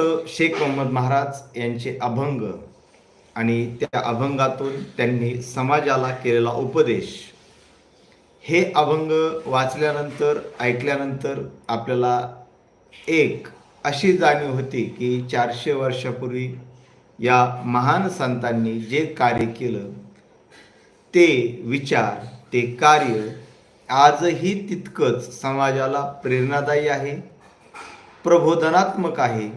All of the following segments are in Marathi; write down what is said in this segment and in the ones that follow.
शेख मोहम्मद महाराज यांचे अभंग आणि त्या अभंगातून त्यांनी समाजाला केलेला उपदेश. हे अभंग वाचल्यानंतर ऐकल्यानंतर आपल्याला एक अशी जाणीव होती की चारशे वर्षापूर्वी या महान संतांनी जे कार्य केलं ते विचार ते कार्य आजही तितकंच समाजाला प्रेरणादायी आहे प्रबोधनात्मक आहे.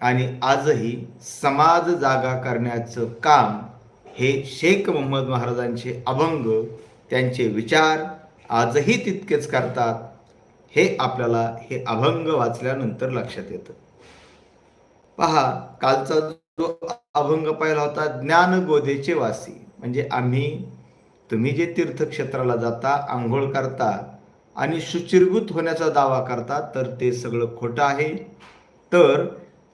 आणि आजही समाज जागा करण्याचं काम हे शेख मोहम्मद महाराजांचे अभंग त्यांचे विचार आजही तितकेच करतात. हे आपल्याला हे अभंग वाचल्यानंतर लक्षात येतं. पहा कालचा जो अभंग पाहिला होता ज्ञान गोदेचे वासी. म्हणजे आम्ही तुम्ही जे तीर्थक्षेत्राला जाता आंघोळ करता आणि शुचिर्भूत होण्याचा दावा करता तर ते सगळं खोटं आहे. तर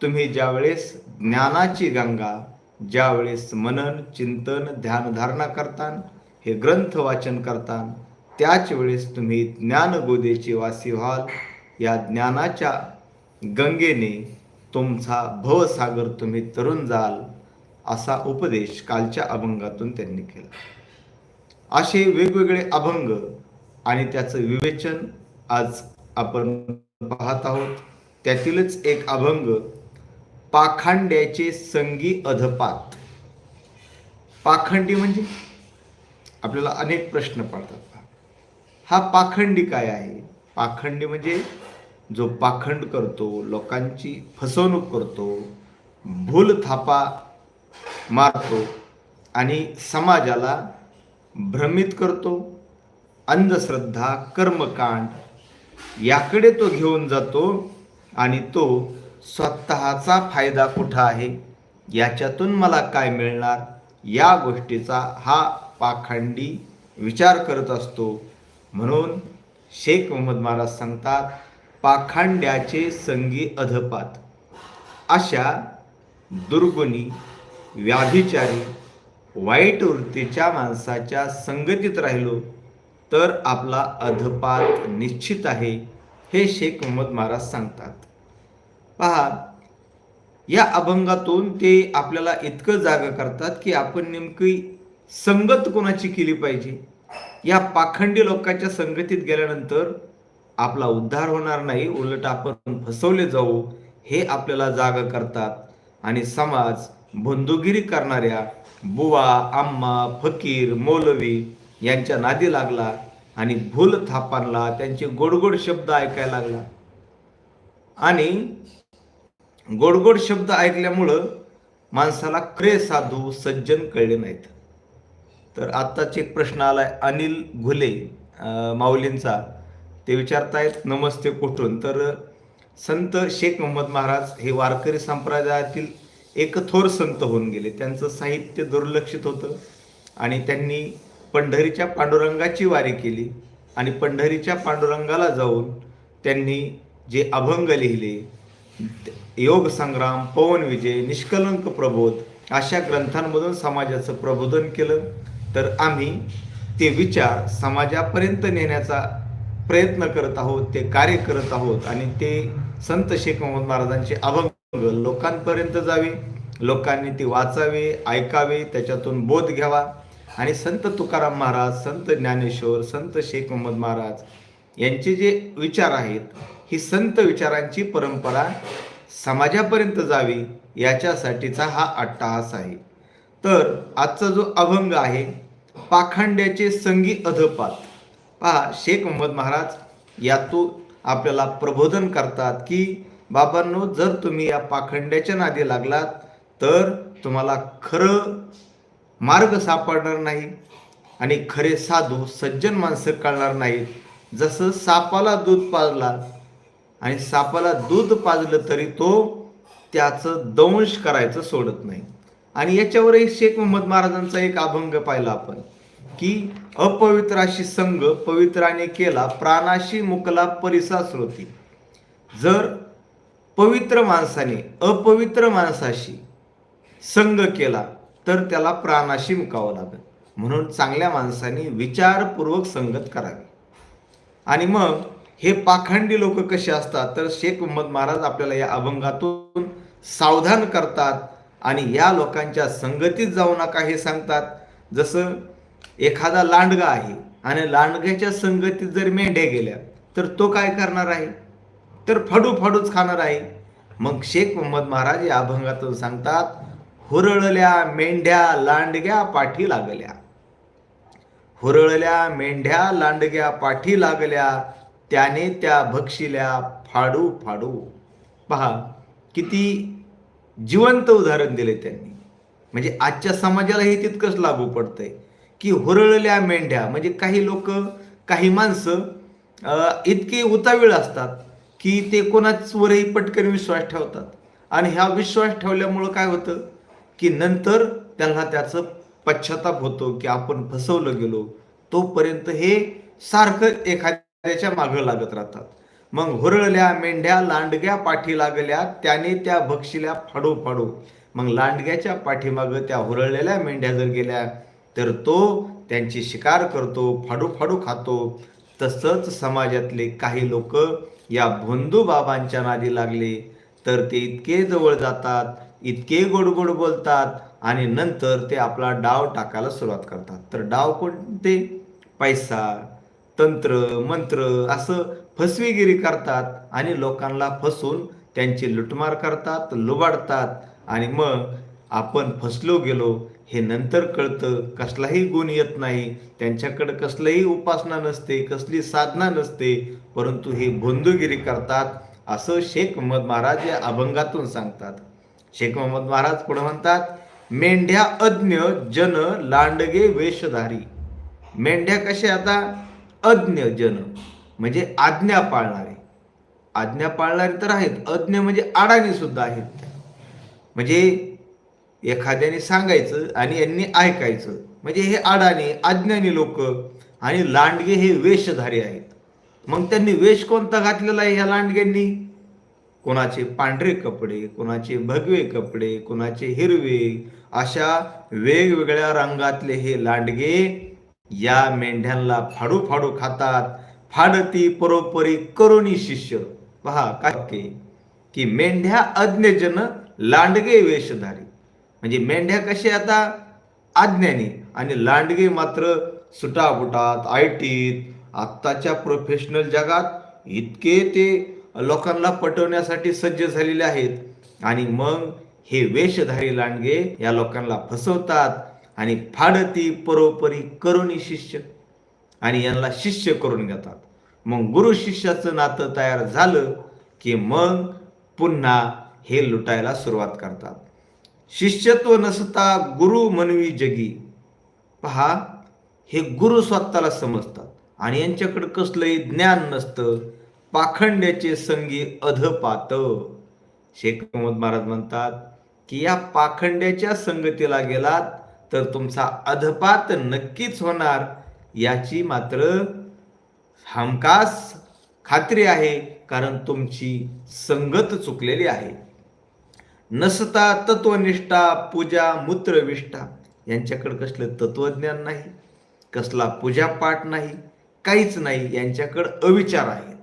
तुम्ही ज्यावेळेस ज्ञानाची गंगा ज्यावेळेस मनन चिंतन ध्यानधारणा करता हे ग्रंथ वाचन करता त्याच वेळेस तुम्ही ज्ञानगोदेचे वासी व्हाल. या ज्ञानाच्या गंगेने तुमचा भवसागर तुम्ही तरुण जाल असा उपदेश कालच्या अभंगातून त्यांनी केला. असे वेगवेगळे अभंग आणि त्याचं विवेचन आज आपण पाहत आहोत. त्यातीलच एक अभंग पाखांड्याचे संगी अधपात. पाखंडी म्हणजे? आपल्याला अनेक प्रश्न पडतात हा पाखंडी काय आहे? पाखंडी म्हणजे जो पाखंड करतो लोकांची फसवणूक करतो भूल थापा मारतो आणि समाजाला भ्रमित करतो अंधश्रद्धा कर्मकांड याकडे तो घेऊन जातो आणि तो स्वतःचा फायदा कुठं आहे? याच्यातून मला काय मिळणार? या गोष्टीचा हा पाखंडी विचार करत असतो. म्हणून शेख मोहम्मद महाराज सांगतात पाखांड्याचे संगी अधपात. अशा दुर्गुणी व्याधिचारी वाईट वृत्तीच्या माणसाच्या संगतीत राहिलो तर आपला अधपात निश्चित आहे हे शेख मोहम्मद महाराज सांगतात. पहा. या अभंगातून ते आपल्याला इतकं जागा करतात की आपण नेमकी संगत कोणाची केली पाहिजे? या पाखंडी लोकांच्या संगतीत गेल्यानंतर आपला उद्धार होणार नाही उलट आपण फसवले जाऊ हे आपल्याला जागा करतात. आणि समाज बंधुगिरी करणाऱ्या बुवा आम्मा फकीर मौलवी यांच्या नादी लागला आणि भूल थापांना त्यांचे गोडगोड शब्द ऐकायला लागला. आणि गोडगोड शब्द ऐकल्यामुळं माणसाला खरे साधू सज्जन कळले नाहीत. तर आत्ताच एक प्रश्न आलाय अनिल घुले माऊलींचा. ते विचारतायत नमस्ते कुठून? तर संत शेख मोहम्मद महाराज हे वारकरी संप्रदायातील एक थोर संत होऊन गेले. त्यांचं साहित्य दुर्लक्षित होतं आणि त्यांनी पंढरीच्या पांडुरंगाची वारी केली आणि पंढरीच्या पांडुरंगाला जाऊन त्यांनी जे अभंग लिहिले योग संग्राम पवन विजय निष्कलंक प्रबोध अशा ग्रंथांमधून समाजाचं प्रबोधन केलं. तर आम्ही ते विचार समाजापर्यंत नेण्याचा प्रयत्न करत आहोत ते कार्य करत आहोत आणि ते संत शेख मोहम्मद महाराजांचे अभंग लोकांपर्यंत जावे लोकांनी ते वाचावे ऐकावे त्याच्यातून बोध घ्यावा आणि संत तुकाराम महाराज संत ज्ञानेश्वर संत शेख मोहम्मद महाराज यांचे जे विचार आहेत ही संत विचारांची परंपरा समाजापर्यंत जावी याच्यासाठीचा हा अट्टाहास आहे. तर आजचा जो अभंग आहे पाखंड्याचे संगी अधपात. पहा शेख मोहम्मद महाराज यातून आपल्याला प्रबोधन करतात की बाबांनो जर तुम्ही या पाखंड्याच्या नादी लागलात तर तुम्हाला खरं मार्ग सापडणार नाही आणि खरे साधू सज्जन माणसं कळणार नाहीत. जसं सापाला दूध पाजला आणि सापाला दूध पाजलं तरी तो त्याचं दंश करायचं सोडत नाही. आणि याच्यावरही शेख मोहम्मद महाराजांचा एक अभंग पाहिला आपण की अपवित्राशी संघ पवित्राने केला प्राणाशी मुकला परिसा श्रोती जर पवित्र माणसाने अपवित्र माणसाशी संग केला तर त्याला प्राणाशी मुकावं लागेल. म्हणून चांगल्या माणसाने विचारपूर्वक संगत करावी. आणि मग हे पाखंडी लोक कसे असतात? तर शेख मोहम्मद महाराज आपल्याला या अभंगातून सावधान करतात आणि या लोकांच्या संगतीत जाऊ नका हे सांगतात. जसं एखादा लांडगा आहे आणि लांडग्याच्या संगतीत जर मेंढ्या गेल्या तर तो काय करणार आहे? तर फाडू फाडूच खाणार आहे. मग शेख मोहम्मद महाराज या अभंगातून सांगतात हुरळल्या मेंढ्या लांडग्या पाठी लागल्या. हुरळल्या मेंढ्या लांडग्या पाठी लागल्या. त्याने त्या भक्षिल्या फाडू फाडू. पहा किती जिवंत उदाहरण दिले त्यांनी. म्हणजे आजच्या समाजालाही तितकंच लागू पडतंय. की हुरळल्या मेंढ्या म्हणजे काही लोक काही माणसं इतके उतावीळ असतात की ते कोणाचवरही पटकन विश्वास ठेवतात. आणि ह्या विश्वास ठेवल्यामुळं काय होतं? की नंतर त्यांना त्याचं पश्चाताप होतो की आपण फसवलं गेलो. तोपर्यंत हे सारखं एखाद्या त्याच्या मागं लागत राहतात. मग हुरळल्या मेंढ्या लांडग्या पाठी लागल्या त्याने त्या भक्षीला फाडू फाडू. मग लांडग्याच्या पाठीमागं त्या हुरळलेल्या मेंढ्या जर गेल्या तर तो त्यांची शिकार करतो फाडू फाडू खातो. तसंच समाजातले काही लोक या भोंदू बाबांच्या नादी लागले. तर ते इतके जवळ जातात इतके गोड गोड बोलतात आणि नंतर ते आपला डाव टाकायला सुरुवात करतात. तर डाव कोणते? पैसा. तंत्र मंत्र असं फसवेगिरी करतात आणि लोकांना फसून त्यांची लुटमार करतात लुबाडतात. आणि मग आपण फसलो गेलो हे नंतर कळतं कसलाही गुण येत नाही. त्यांच्याकडे कसलंही उपासना नसते कसली साधना नसते परंतु हे भोंदूगिरी करतात असं शेख मोहम्मद महाराज या अभंगातून सांगतात. शेख मोहम्मद महाराज पुढे म्हणतात मेंढ्या अज्ञ जन लांडगे वेशधारी मेंढ्या कशा आता? अज्ञ जन म्हणजे आज्ञा पाळणारे. आज्ञा पाळणारे तर आहेत अज्ञ म्हणजे अडाणी सुद्धा आहेत. म्हणजे एखाद्याने सांगायचं आणि यांनी ऐकायचं म्हणजे हे अडाणी अज्ञानी लोक आणि लांडगे हे वेशधारी आहेत. मग त्यांनी वेश कोणता घातलेला आहे ह्या लांडग्यांनी? कोणाचे पांढरे कपडे कोणाचे भगवे कपडे कोणाचे हिरवे अशा वेगवेगळ्या रंगातले हे लांडगे या मेंढ्यांना फाडू फाडू खातात. फाडती परोपरी करुणी शिष्य. पहा काय की मेंढ्या अज्ञजन लांडगे वेशधारी म्हणजे मेंढ्या कशी आता? अज्ञानी. आणि लांडगे मात्र सुटापुटात आय टीत आत्ताच्या प्रोफेशनल जगात इतके ते लोकांना पटवण्यासाठी सज्ज झालेले आहेत. आणि मग हे वेशधारी लांडगे या लोकांना फसवतात. आणि फाडती परोपरी करुणी शिष्य. आणि यांना शिष्य करून घेतात. मग गुरु शिष्याचं नातं तयार झालं की मग पुन्हा हे लुटायला सुरुवात करतात. शिष्यत्व नसता गुरु मनवी जगी. पहा हे गुरु स्वतःला समजतात आणि यांच्याकडे कसलंही ज्ञान नसतं. पाखंड्याचे संगी अधपात. शेख मोहम्मद महाराज म्हणतात की या पाखंड्याच्या संगतीला गेलात तर तुमचा अधपात नक्कीच होणार. याची मात्र हमखास खात्री आहे कारण तुमची संगत चुकलेली आहे. नसता तत्वनिष्ठा पूजा मूत्रविष्ठा. यांच्याकडे कसलं तत्वज्ञान नाही कसला पूजापाठ नाही काहीच नाही. यांच्याकडं अविचार आहेत.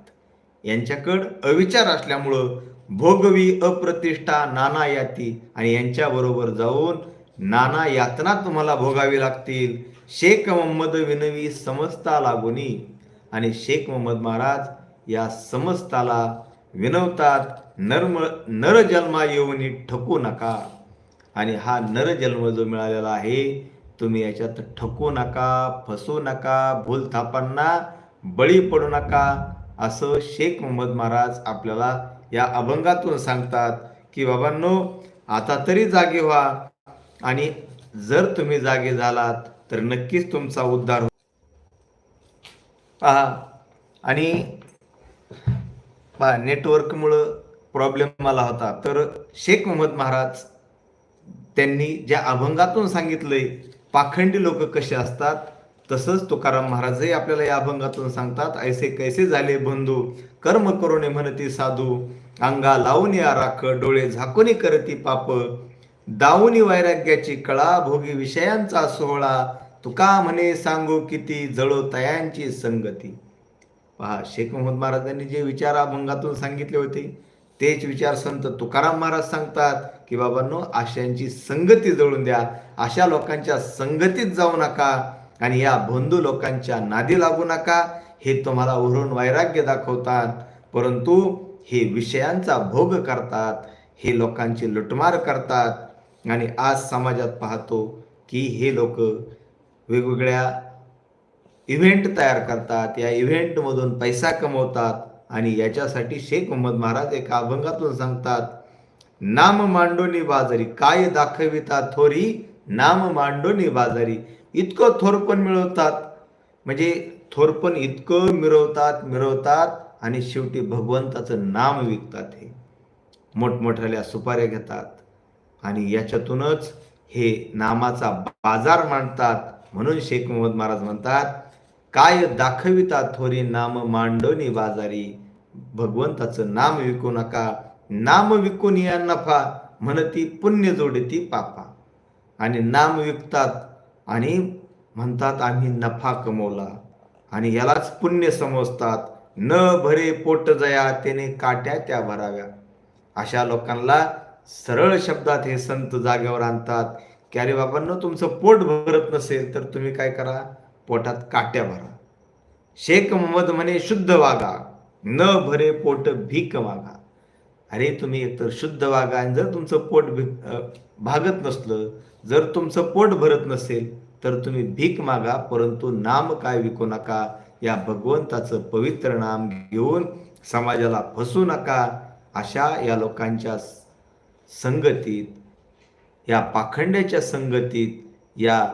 यांच्याकडं अविचार असल्यामुळं भोगवी अप्रतिष्ठा नाना याती आणि यांच्याबरोबर जाऊन नाना यातना तुम्हाला भोगावी लागतील. शेख मोहम्मद विनवी समजता लागुनी. आणि शेख मोहम्मद महाराज या समस्ताला विनवतात नर्म नरजन्मा येऊनी ठकू नका. आणि हा नरजन्म जो मिळालेला आहे तुम्ही याच्यात ठकू नका फसू नका भूलथापांना बळी पडू नका असं शेख मोहम्मद महाराज आपल्याला या अभंगातून सांगतात की बाबांनो आता तरी जागे व्हा. आणि जर तुम्ही जागे झालात तर नक्कीच तुमचा उद्धार हो आणि पहा नेटवर्कमुळं प्रॉब्लेम आला होता. तर शेख मोहम्मद महाराज त्यांनी ज्या अभंगातून सांगितलंय पाखंडी लोक कसे असतात तसंच तुकाराम महाराजही आपल्याला या अभंगातून सांगतात ऐसे कैसे झाले बंधू कर्म करुणे म्हणती साधू अंगा लावून या राख डोळे झाकून करती पाप दाऊनी वैराग्याची कळा भोगी विषयांचा सोहळा तुका म्हणे सांगू किती जळो तयांची संगती. पहा शेख मोहम्मद महाराजांनी जे विचार अभंगातून सांगितले होते तेच विचार संत तुकाराम महाराज सांगतात की बाबांनो आशांची संगती जळून द्या. अशा लोकांच्या संगतीत जाऊ नका आणि या बंधू लोकांच्या नादी लागू नका. हे तुम्हाला उरून वैराग्य दाखवतात. परंतु हे विषयांचा भोग करतात. हे लोकांची लुटमार करतात. आणि आज समाजात पाहतो की हे लोक वेगवेगळ्या इव्हेंट तयार करतात. या इव्हेंटमधून पैसा कमवतात आणि याच्यासाठी शेख मोहम्मद महाराज एका अभंगातून सांगतात नाम मांडोनी बाजारी काय दाखविता थोरी नाम मांडोनी बाजारी. इतकं थोरपण मिळवतात. म्हणजे थोरपण इतकं मिरवतात मिरवतात आणि शेवटी भगवंताचं नाम विकतात हे. मोठमोठ्याल्या सुपाऱ्या घेतात. आणि याच्यातूनच हे नामाचा बाजार मांडतात म्हणून शेख मोहम्मद महाराज म्हणतात काय दाखविता थोरी नाम मांडोनी बाजारी? भगवंताचं नाम विकू नका नाम विकून या नफा म्हणती पुण्य जोडती पापा. आणि नाम विकतात आणि म्हणतात आम्ही नफा कमवला. आणि यालाच पुण्य समजतात. न भरे पोट जया त्याने काट्या त्या भराव्या. अशा लोकांना सरळ शब्दात हे संत जागेवर आणतात की अरे बाबांना तुमचं पोट भरत नसेल तर तुम्ही काय करा? पोटात काट्या भरा शेख मोहम्मद म्हणे शुद्ध वागा न भरे पोट भीक मागा. अरे तुम्ही एकतर शुद्ध वागा आणि जर तुमचं पोट भीक भागत नसलं जर तुमचं पोट भरत नसेल तर तुम्ही भीक मागा परंतु नाम काय विकू नका? या भगवंताचं पवित्र नाम घेऊन समाजाला फसू नका. अशा या लोकांच्या संगतीत या पाखंड्याच्या संगतीत या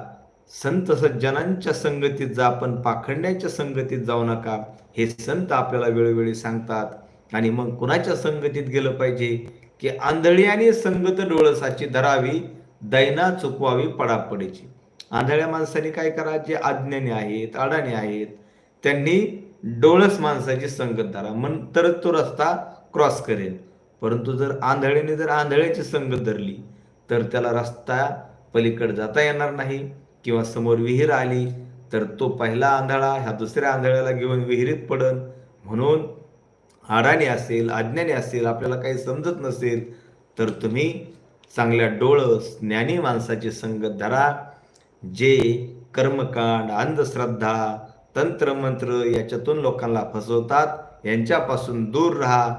संत सज्जनांच्या संगतीत जा आपण पाखंड्याच्या संगतीत जाऊ नका हे संत आपल्याला वेळोवेळी सांगतात. आणि मग कुणाच्या संगतीत गेलं पाहिजे? की आंधळी आणि संगत डोळसाची धरावी दैना चुकवावी पडापडीची. आंधळ्या माणसाने काय करा? जे अज्ञानी आहेत अडाणी आहेत त्यांनी डोळस माणसाची संगत धरा. मन तरच तो रस्ता क्रॉस करेल. परंतु जर आंधळ्याने जर आंधळ्याची संगत धरली तर त्याला रस्ता पलीकडे जाता येणार नाही किंवा समोर विहीर आली तर तो पहिला आंधळा ह्या दुसऱ्या आंधळ्याला घेऊन विहिरीत पडन. म्हणून आडाने असेल अज्ञानी असेल आपल्याला काही समजत नसेल तर तुम्ही चांगल्या डोळस ज्ञानी माणसाची संगत धरा जे कर्मकांड अंधश्रद्धा तंत्रमंत्र याच्यातून लोकांना फसवतात यांच्यापासून दूर राहा.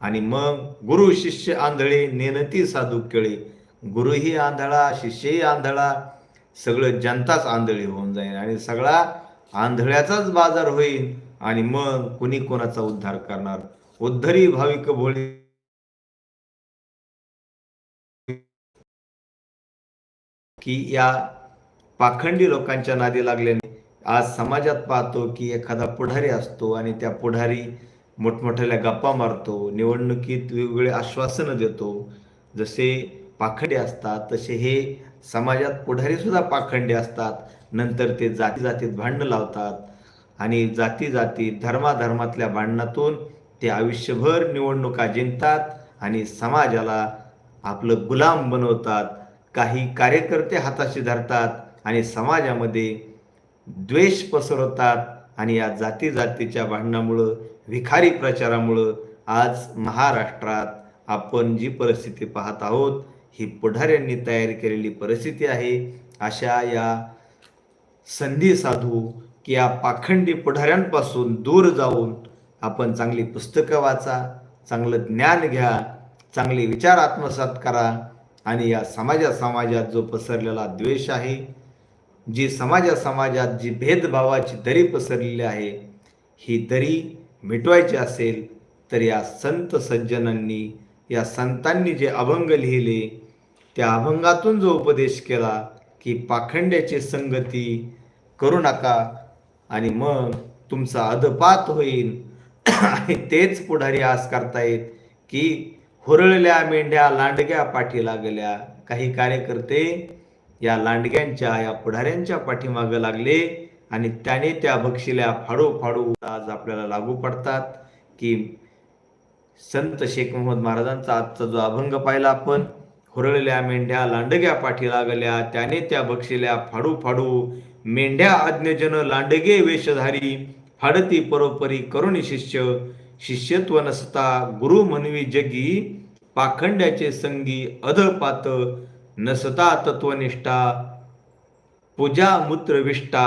आणि मग गुरु शिष्य आंधळे नेनती साधू केळे. गुरुही आंधळा शिष्यही आंधळा. सगळं जनताच आंधळी होऊन जाईल आणि सगळा आंधळ्याचाच बाजार होईल आणि मग कुणी कोणाचा उद्धार करणार? उद्धरी भाविक भोळे. की या पाखंडी लोकांच्या नादी लागल्याने आज समाजात पाहतो की एखादा पुढारी असतो आणि त्या पुढारी मोठमोठ्याल्या गप्पा मारतो निवडणुकीत वेगवेगळे आश्वासनं देतो. जसे पाखंडे असतात तसे हे समाजात पुढारी सुद्धा पाखंडे असतात. नंतर ते जाती जातीत भांडणं लावतात आणि जाती जाती धर्माधर्मातल्या भांडणातून ते आयुष्यभर निवडणुका जिंकतात आणि समाजाला आपलं गुलाम बनवतात. काही कार्यकर्ते हाताशी धरतात आणि समाजामध्ये द्वेष पसरवतात. आणि या जाती जातीच्या भांडणामुळं विखारी प्रचारामुळं आज महाराष्ट्रात आपण जी परिस्थिती पाहत आहोत ही पुढाऱ्यांनी तयार केलेली परिस्थिती आहे. अशा या संधी साधू की या पाखंडी पुढाऱ्यांपासून दूर जाऊन आपण चांगली पुस्तकं वाचा चांगलं ज्ञान घ्या चांगले विचार आत्मसात करा आणि या समाजा समाजात जो पसरलेला द्वेष आहे जी समाजा समाजात जी भेदभावाची दरी पसरलेली आहे ही दरी मिटवायची असेल तर या संत सज्जनांनी या संतांनी जे अभंग लिहिले त्या अभंगातून जो उपदेश केला की पाखंड्याची संगती करू नका आणि मग तुमचा अधपात होईल आणि तेच पुढारी आज करतायत की हुरळल्या मेंढ्या लांडग्या पाठी लागल्या काही कार्यकर्ते या लांडग्यांच्या या पुढाऱ्यांच्या पाठीमागं लागले आणि त्याने त्या बक्षिल्या फाडू फाडू आज आपल्याला लागू पडतात की संत शेख मोहम्मद महाराजांचा आजचा जो अभंग पाहिला आपण हुरळल्या मेंढ्या लांडग्या पाठी लागल्या त्याने त्या बक्षिल्या फाडू फाडू मेंढ्या आज्ञजन लांडगे वेशधारी फाडती परोपरी करुणी शिष्य शिष्यत्व नसता गुरु म्हणवी जगी पाखंड्याचे संगी अधपात नसता तत्वनिष्ठा पूजा मूत्रविष्टा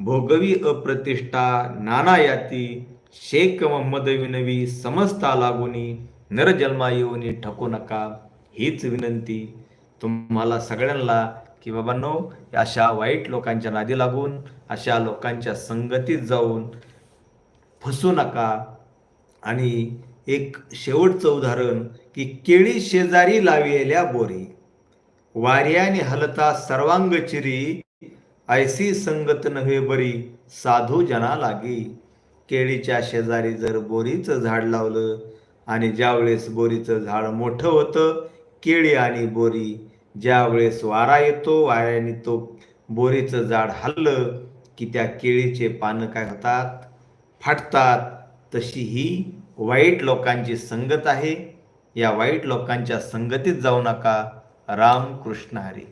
भोगवी अप्रतिष्ठा नाना याती शेख मोहम्मद विनवी समजता लागुनी नरजन्मा येऊनी ठकू नका हीच विनंती तुम्हाला सगळ्यांना की बाबांनो अशा वाईट लोकांच्या नादी लागून अशा लोकांच्या संगतीत जाऊन फसू नका. आणि एक शेवटचं उदाहरण की केळी शेजारी लाविलेल्या बोरी. वार्याने हलता सर्वांग चिरी ऐसी संगत नव्हे बरी साधू जना लागी. केळीच्या शेजारी जर बोरीचं झाड लावलं आणि ज्यावेळेस बोरीचं झाड मोठं होतं केळी आणि बोरी ज्यावेळेस वारा येतो वाऱ्याने तो बोरीचं झाड हल्लं की त्या केळीचे पानं काय होतात? फाटतात. तशी ही वाईट लोकांची संगत आहे. या वाईट लोकांच्या संगतीत जाऊ नका. राम कृष्ण हरी.